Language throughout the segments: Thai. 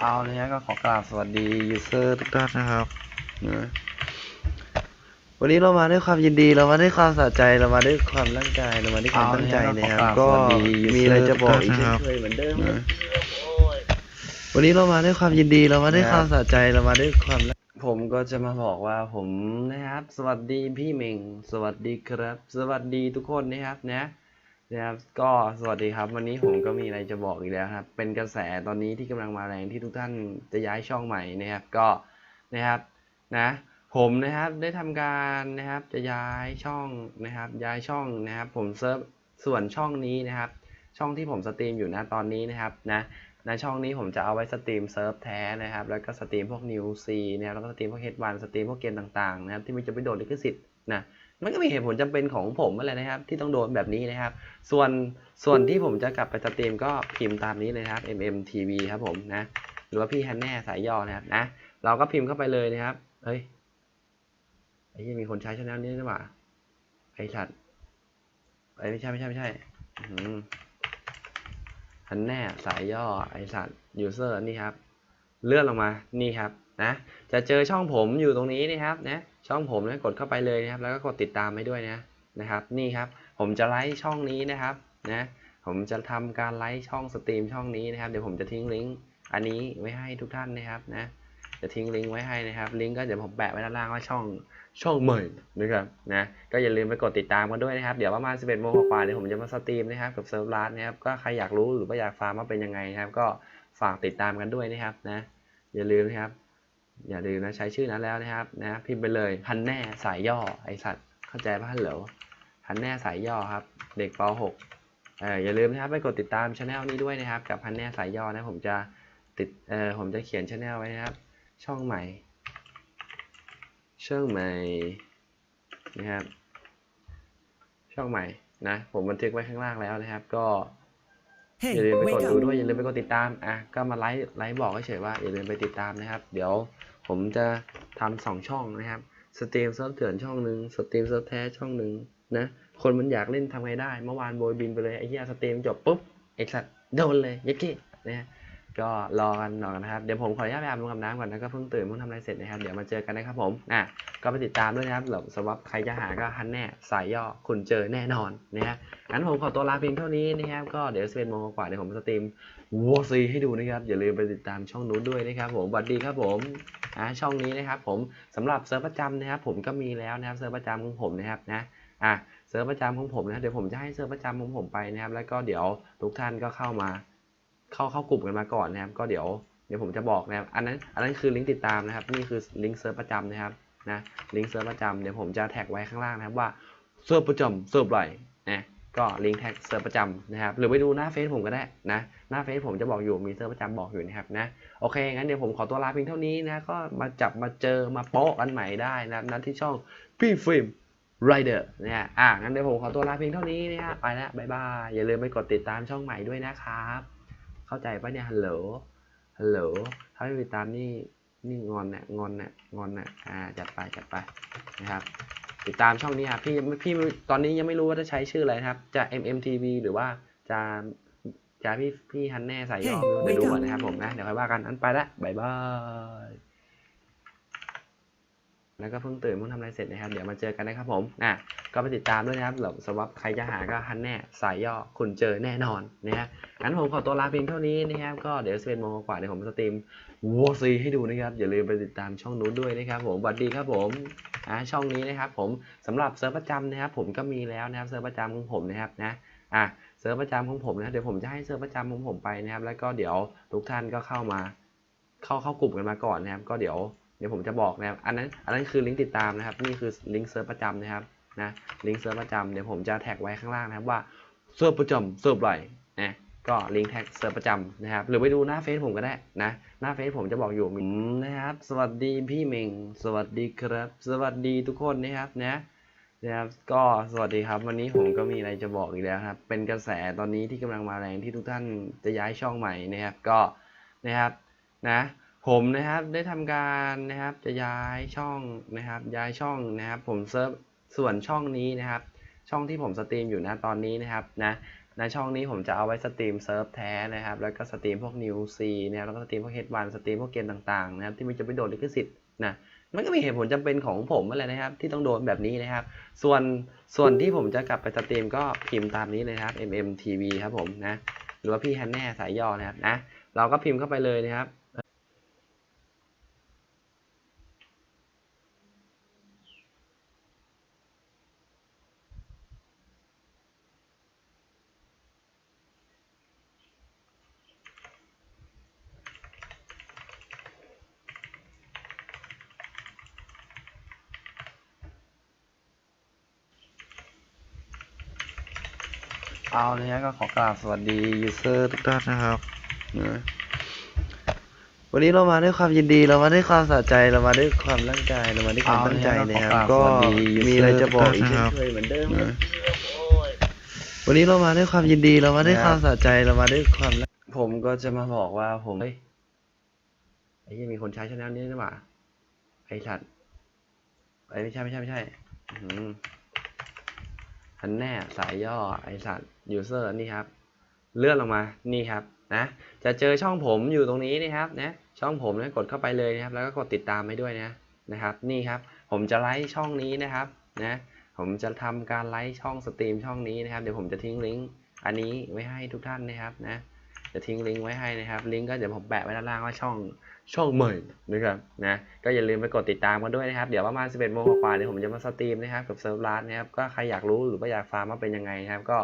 เอาเลยฮะก็ขอกราบสวัสดียูเซอร์ทุกท่านนะครับนะวันนี้เรามาด้วยความยินดีเรามาด้วยความสะใจเรามาด้วยความร่างกายเรามาด้วยความตั้งใจนะครับ ก็มีอะไรจะบอกอีกเช่นเคยเหมือนเดิมนะวันนี้เรามาด้วยความยินดีเรามาด้วยความสะใจเรามาด้วยความรักผมก็จะมาบอกว่าผมนะครับ สวัสดีพี่เมงสวัสดีครับ สวัสดีทุกคนนะครับนะ นะครับก็สวัสดีครับ วันนี้ผมก็มีอะไรจะบอกอีกแล้วครับ เป็นกระแสตอนนี้ที่กำลังมาแรงที่ทุกท่านจะย้ายช่องใหม่นะครับก็นะครับนะผมนะครับได้ทำการนะครับจะย้ายช่องนะครับ ย้ายช่องนะครับ ผมเซิร์ฟส่วนช่องนี้นะครับ ช่องที่ผมสตรีมอยู่นะตอนนี้นะครับนะ ในช่องนี้ผมจะเอาไว้สตรีมเซิร์ฟแท้นะครับ แล้วก็สตรีมพวกนิวซีนะครับแล้วก็สตรีมพวกเฮดวันสตรีมพวกเกมต่างๆนะครับที่มันจะไปโดนลิขสิทธิ์นะมันก็มีเหตุผลจำเป็นของผมอะไรนะครับ ที่ต้องโดนแบบนี้นะครับ ส่วนส่วนที่ผมจะกลับไปสตรีมก็พิมพ์ตามนี้เลยครับ MMTV ครับผมนะหรือว่าพี่ฮันแน่สายย่อนะครับนะเราก็พิมพ์เข้าไปเลยนะครับเฮ้ยไอ้ที่มีคนใช้ช่องนี้นี่หว่าไอ้สัตว์ไอ้ไม่ใช่ไม่ใช่ไม่ใช่อื้อ ทันแน่สายย่อไอสัตว์ยูเซอร์นี่ครับ เลื่อนลงมานี่ครับนะจะเจอช่องผมอยู่ตรงนี้นะครับนะช่องผมนะกดเข้าไปเลยนะครับ แล้วก็กดติดตามไปด้วยนะนะครับ นี่ครับ ผมจะไลค์ช่องนี้นะครับนะผมจะทำการไลค์ช่องสตรีมช่องนี้นะครับ เดี๋ยวผมจะทิ้งลิงก์อันนี้ไว้ให้ทุกท่านนะครับนะ จะทิ้งลิงก์ไว้ให้นะครับลิงก์ก็เดี๋ยวผมแปะไว้ด้านล่างว่าช่องช่องใหม่นะครับนะก็อย่าลืมไปกดติดตามกันด้วยนะครับ เดี๋ยวประมาณ 11โมงกว่าๆเดี๋ยวผมจะมาสตรีมนะครับกับเซิร์ฟร้านนะครับก็ใครอยากรู้หรือว่าอยากฟังว่าเป็นยังไงนะครับ ก็ฝากติดตามกันด้วยนะครับนะอย่าลืมนะครับ อย่าลืมนะใช้ชื่อนั้นแล้วนะครับนะพิมพ์ไปเลยฮันแน่สายย่อไอสัตว์เข้าใจป่ะฮัลโหลฮันแน่สายย่อครับ เด็กป .6 เอออย่าลืมนะครับไปกดติดตามช anel นี้ด้วยนะครับ กับฮันแน่สายย่อนะผมจะติดเออผมจะเขียนช anel ไว้นะครับ ช่องใหม่ ช่องใหม่นะครับ ช่องใหม่นะ ผมบันทึกไว้ข้างล่างแล้วนะครับ ก็ Hey, อย่าลืมไปก wake ดดู up. ด้วยอย่าลืมไปกดติดตามอะก็มาไลฟ์ไลฟ์บอกเฉยๆว่าอย่าลืมไปติดตามนะครับ เดี๋ยวผมจะทำสองช่องนะครับสตรีมเซิร์ฟเถื่อนช่องหนึ่งสตรีมเซิร์ฟแท้ช่องหนึ่งนะ คนมันอยากเล่นทำไงได้ เมื่อวานโบยบินไปเลยไอ้เหี้ยสตรีมจบปุ๊บไอ้สัตว์โดนเลยยัดกี้นะฮะ ก็รอกันรอกันนะครับ เดี๋ยวผมขออนุญาตไปอาบน้ำกับน้ำก่อนนะก็เพิ่งตื่นเพิ่งทำอะไรเสร็จนะครับ เดี๋ยวมาเจอกันนะครับผมอะก็ไปติดตามด้วยนะครับสำหรับใครจะหาก็ฮันแน่สายย่อคุณเจอแน่นอนนะฮะงั้นผมขอตัวลาเพียงเท่านี้นะครับ ก็เดี๋ยวสิบเอ็ดโมงกว่าเดี๋ยวผมสตรีมวอซีให้ดูนะครับ อย่าลืมไปติดตามช่องนู้นด้วยนะครับผมสวัสดีครับผมอ่าช่องนี้นะครับผมสำหรับเซิร์ฟประจำนะครับผมก็มีแล้วนะครับเซิร์ฟประจำของผมนะครับนะอะเซิร์ฟประจำของผมนะเดี๋ยวผมจะให้เซิร์ฟประจำของผมไปนะครับ แล้วก็เดี๋ยวทุกท่านก็เข้ามา เข้าเข้ากลุ่มกันมาก่อนนะครับ ก็เดี๋ยวเดี๋ยวผมจะบอกนะครับ อันนั้นอันนั้นคือลิงก์ติดตามนะครับ นี่คือลิงก์เซิร์ฟประจำนะครับนะลิงก์เซิร์ฟประจำเดี๋ยวผมจะแท็กไว้ข้างล่างนะครับว่าเซิร์ฟประจำเซิร์ฟอะไรนะก็ลิงก์แท็กเซิร์ฟประจำนะครับ หรือไปดูหน้าเฟซผมก็ได้นะหน้าเฟซผมจะบอกอยู่มีเซิร์ฟประจำบอกอยู่นะครับนะโอเคงั้นเดี๋ยวผมขอตัวลาเพียงเท่านี้นะก็มาจับมาเจอมาโป๊ะกันใหม่ได้นะนัดที่ช่องพี่ฟิล์มไรเดอร์นะฮะอะงั้นเดี๋ยวผมขอตัวลาเพียงเท่านี้นะฮะไปแล้วบายบายอย่าลืมไปกดติดตามช่องใหม่ด้วยนะครับ เข้าใจปะเนี่ยฮัลโหลฮัลโหลถ้าไม่ติดตามนี่นี่งอนน่ะงอนน่ะงอนน่ะอ่าจัดไปจัดไปนะครับ ติดตามช่องนี้ครับพี่พี่ตอนนี้ยังไม่รู้ว่าจะใช้ชื่ออะไรครับ จะ MMTV หรือว่าจะจะพี่พี่ฮันแน่ใส่ยอ Hey, ไม่รู้ wake เดี๋ยวดูก่อนนะครับผมนะเดี๋ยวค่อยว่ากันอันไปละบายบายแล้วก็เพิ่งตื่นเพิ่งทำอะไรเสร็จนะครับ เดี๋ยวมาเจอกันนะครับผมอะก็ไปติดตามด้วยนะครับสำหรับใครจะหาก็ฮันแน่สายย่อคุณเจอแน่นอนนะฮะงั้นผมขอตัวลาเพียงเท่านี้นะครับ ก็เดี๋ยวสิบเอ็ดโมงกว่าเดี๋ยวผมสตรีมวอซีให้ดูนะครับ อย่าลืมไปติดตามช่องนู้นด้วยนะครับผมสวัสดีครับผมอ่าช่องนี้นะครับผมสำหรับเซิร์ฟประจำนะครับผมก็มีแล้วนะครับเซิร์ฟประจำของผมนะครับนะอะเซิร์ฟประจำของผมนะเดี๋ยวผมจะให้เซิร์ฟประจำของผมไปนะครับ แล้วก็เดี๋ยวทุกท่านก็เข้ามา เข้าเข้ากลุ่มกันมาก่อนนะครับ ก็เดี๋ยวเดี๋ยวผมจะบอกนะครับ อันนั้นอันนั้นคือลิงก์ติดตามนะครับ นี่คือลิงก์เซิร์ฟประจำนะครับ นะลิงก์เซิร์ฟประจำเดี๋ยวผมจะแท็กไว้ข้างล่างนะครับว่าเซิร์ฟประจำเซิร์ฟอะไรนะก็ลิงก์แท็กเซิร์ฟประจำนะครับหรือไปดูหน้าเฟซผมก็ได้นะหน้าเฟซผมจะบอกอยู่มีนะครับ สวัสดีพี่เมงสวัสดีครับ สวัสดีทุกคนนะครับนะนะครับก็สวัสดีครับวันนี้ผมก็มีอะไรจะบอกอีกแล้วครับเป็นกระแสตอนนี้ที่กำลังมาแรงที่ทุกท่านจะย้ายช่องใหม่นะครับก็นะครับนะผมนะครับได้ทำการนะครับจะย้ายช่องนะครับย้ายช่องนะครับผมเซิร์ฟ ส่วนช่องนี้นะครับ ช่องที่ผมสตรีมอยู่นะตอนนี้นะครับนะในช่องนี้ผมจะเอาไว้สตรีมเซิร์ฟแท้นะครับ แล้วก็สตรีมพวกนิวซีนะครับ แล้วก็สตรีมพวกเฮดวันสตรีมพวกเกมต่างๆนะครับ ที่มันจะไปโดนลิขสิทธิ์นะ มันก็มีเหตุผลจำเป็นของผมอะไรนะครับ ที่ต้องโดนแบบนี้นะครับ ส่วนส่วนที่ผมจะกลับไปสตรีมก็พิมพ์ตามนี้เลยครับ MMTV ครับผมนะ หรือว่าพี่ฮันแน่สายย่อนะครับนะ เราก็พิมพ์เข้าไปเลยนะครับ เอาเลยฮะก็ขอกราบสวัสดียูเซอร์ทุกท่านนะครับนะวันนี้เรามาด้วยความยินดีเรามาด้วยความสะใจเรามาด้วยความร่างกายเรามาด้วยความตั้งใจนะครับ ก็มีอะไรจะบอกอีกเช่นเคยเหมือนเดิมนะวันนี้เรามาด้วยความยินดีเรามาด้วยความสะใจเรามาด้วยความรักผมก็จะมาบอกว่าผมเฮ้ยไอ้ยังมีคนใช้ช่องนี้นี่หว่าไอ้สัตว์ไอ้ยไม่ใช่ไม่ใช่ไม่ใช่อืม อันแน่สายย่อไอสัตว์ user นี่ครับ เลื่อนลงมานี่ครับนะจะเจอช่องผมอยู่ตรงนี้นะครับนะช่องผมนะกดเข้าไปเลยนะครับ แล้วก็กดติดตามไปด้วยนะนะครับ นี่ครับ ผมจะไลค์ช่องนี้นะครับนะผมจะทำการไลค์ช่องสตรีมช่องนี้นะครับ เดี๋ยวผมจะทิ้งลิงก์อันนี้ไว้ให้ทุกท่านนะครับนะ จะทิ้งลิงก์ไว้ให้นะครับ ลิงก์ก็เดี๋ยวผมแปะไว้ด้านล่างว่าช่องช่องใหม่นะครับนะก็อย่าลืมไปกดติดตามกันด้วยนะครับ เดี๋ยวประมาณ 11โมงกว่าๆเดี๋ยวผมจะมาสตรีมนะครับกับเซิร์ฟร้านนะครับก็ใครอยากรู้หรือว่าอยากฟังว่าเป็นยังไงนะครับ ก็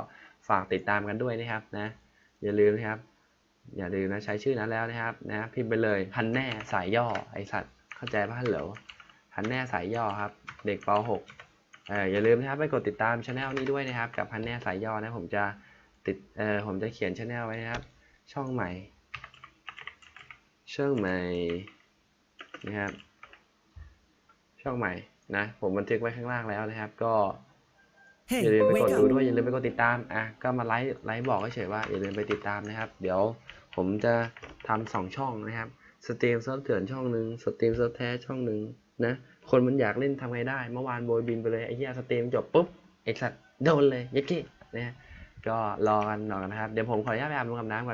ฝากติดตามกันด้วยนะครับนะอย่าลืมนะครับ อย่าลืมนะใช้ชื่อนั้นแล้วนะครับนะพิมพ์ไปเลยฮันแน่สายย่อไอสัตว์เข้าใจป่ะฮัลโหลฮันแน่สายย่อครับ เด็กป .6 เอออย่าลืมนะครับไปกดติดตามช anel นี้ด้วยนะครับ กับฮันแน่สายย่อนะผมจะติดเออผมจะเขียนช anel ไว้นะครับ ช่องใหม่ ช่องใหม่นะครับ ช่องใหม่นะผมบันทึกไว้ข้างล่างแล้วนะครับ ก็ Hey, อย่าลืมไปกด wake ดู up. ด้วยอย่าลืมไปกดติดตามอะก็มาไลฟ์ไลฟ์บอกเฉยๆว่าอย่าลืมไปติดตามนะครับ เดี๋ยวผมจะทำสองช่องนะครับสตรีมเซิร์ฟเถื่อนช่องหนึ่งสตรีมเซิร์ฟแท้ช่องหนึ่งนะคนมันอยากเล่นทำไงได้ เมื่อวานโบยบินไปเลยไอ้เหี้ยสตรีมจบปุ๊บไอ้สัตว์โดนเลยยักกี้นะก็รอกันรอกันนะครับ เดี๋ยวผมขออนุญาตไปอาบน้ำกับน้ำก่อน